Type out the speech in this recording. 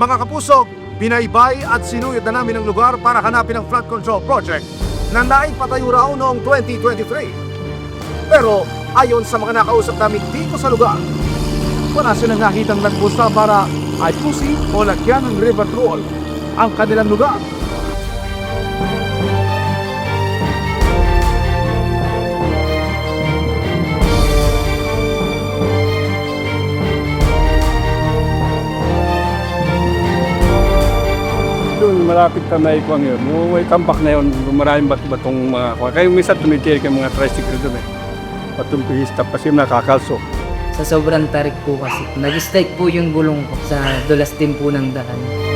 Mga kapusok, binaybay at sinuyod na namin ang lugar para hanapin ang flood control project na naipatayo raw noong 2023. Pero ayon sa mga nakausap namin dito sa lugar, wala silang nakitang nagpusta para ayusin o lagyan ng river troll ang kanilang lugar. Doon malapit na may kuwang yun. Yung may tambak na yun, maraming bat-batong mga kuwang. Kaya minsan tumitirik yung mga tricycle doon eh. Batong pihista pa siya nakakalso. Sa sobrang tarik po kasi, nag-strike po yung gulong ko sa dulas din po ng daan.